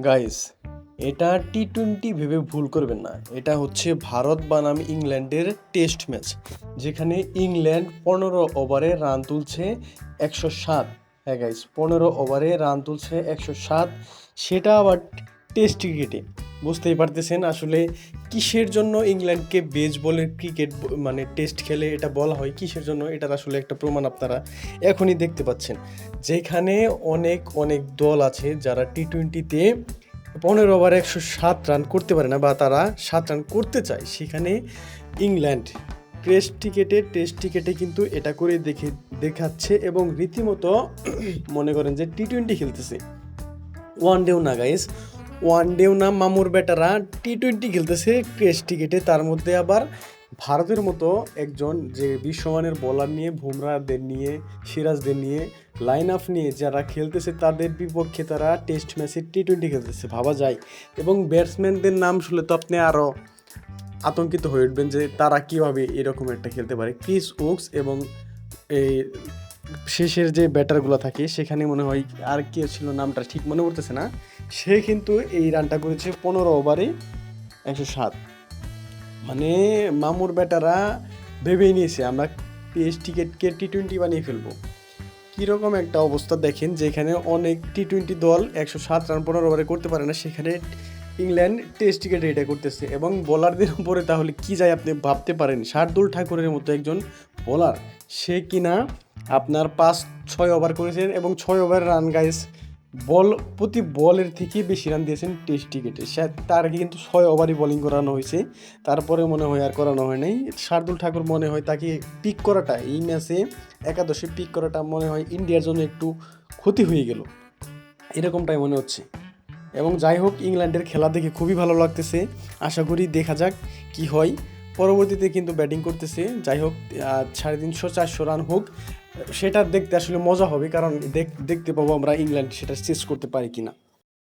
Guys এটা T twenty ভেবে ভুল করবেন না। এটা হচ্ছে ভারত বনাম ইংল্যান্ডের টেস্ট ম্যাচ যেখানে ইংল্যান্ড পনেরো ওভারে রান তুলছে একশো সাত। হ্যাঁ গাইস পনেরো ওভারে রান তুলছে একশো সাত, সেটা আবার টেস্ট ক্রিকেটে বুঝতেই পারতেছেন আসলে কিসের জন্য ইংল্যান্ডকে বেজ বলের ক্রিকেট মানে টেস্ট খেলে এটা বলা হয়? কিসের জন্য? এটার আসলে একটা প্রমাণ আপনারা এখনই দেখতে পাচ্ছেন। যেখানে অনেক অনেক দল আছে যারা টি টোয়েন্টিতে পনেরো ওভার একশো সাত রান করতে পারে না বা তারা সাত রান করতে চায়। সেখানে ইংল্যান্ড টেস্ট টিকেটে টেস্ট টিকেটে কিন্তু এটা করে দেখে, দেখাচ্ছে এবং রীতিমতো মনে করেন যে টি টোয়েন্টি খেলতেছে। ওয়ান ডেও না, গাইস। ওয়ান ডেও না মামুর ব্যাটারা টি টোয়েন্টি খেলতেছে টেস্ট ক্রিকেটে। তার মধ্যে আবার ভারতের মতো একজন যে বিশ্বমানের বোলার নিয়ে বুমরাদের নিয়ে, সিরাজদের নিয়ে লাইন আপ নিয়ে যারা খেলতেছে, তাদের বিপক্ষে তারা টেস্ট ম্যাচে টি টোয়েন্টি খেলতেছে। ভাবা যায়। এবং ব্যাটসম্যানদের নাম শুনলে তো আপনি আরও আতঙ্কিত হয়ে উঠবেন যে তারা কীভাবে এরকম একটা খেলতে পারে। ক্রিস ওক্স এবং এই শেষের যে ব্যাটারগুলো থাকে, সেখানে মনে হয় আর কে ছিল নামটা ঠিক মনে পড়তেছে না। সে কিন্তু এই রানটা করেছে পনেরো ওভারে একশো সাত। মানে মামুর ব্যাটারা ভেবেই নিয়েছে, আমরা টেস্ট টিকেটকে টি টোয়েন্টি বানিয়ে ফেলব। কীরকম একটা অবস্থা দেখেন, যেখানে অনেক টি টোয়েন্টি দল একশো সাত রান পনেরো ওভারে করতে পারে না, সেখানে ইংল্যান্ড টেস্ট টিকেটে এটা করতেছে। এবং বোলারদের উপরে তাহলে কি যায় আপনি ভাবতে পারেন? শার্দুল ঠাকুরের মতো একজন বোলার, সে কিনা আপনার পাঁচ, ছয় ওভার করেছেন এবং ছয় ওভার রান গাইস বল, প্রতি বলের থেকে বেশি রান দিয়েছেন টেস্ট ক্রিকেটে সে, তার আগে কিন্তু ছয় ওভারই বোলিং করানো হয়েছে। তারপরে মনে হয় আর করানো হয় নাই। শার্দুল ঠাকুর মনে হয় তাকে পিক করাটা, এই ম্যাচে একাদশে পিক করাটা মনে হয় ইন্ডিয়ার জন্য একটু ক্ষতি হয়ে গেল। এরকমটাই মনে হচ্ছে। এবং যাই হোক, ইংল্যান্ডের খেলা দেখে খুবই ভালো লাগতেছে। আশা করি দেখা যাক কি হয়। পরবর্তীতে কিন্তু ব্যাটিং করতেছে। যাই হোক সাড়ে তিনশো, চারশো রান হোক। সেটা দেখতে আসলে মজা হবে, কারণ দেখ- দেখতে পাবো আমরা ইংল্যান্ড সেটা চেস করতে পারি কিনা।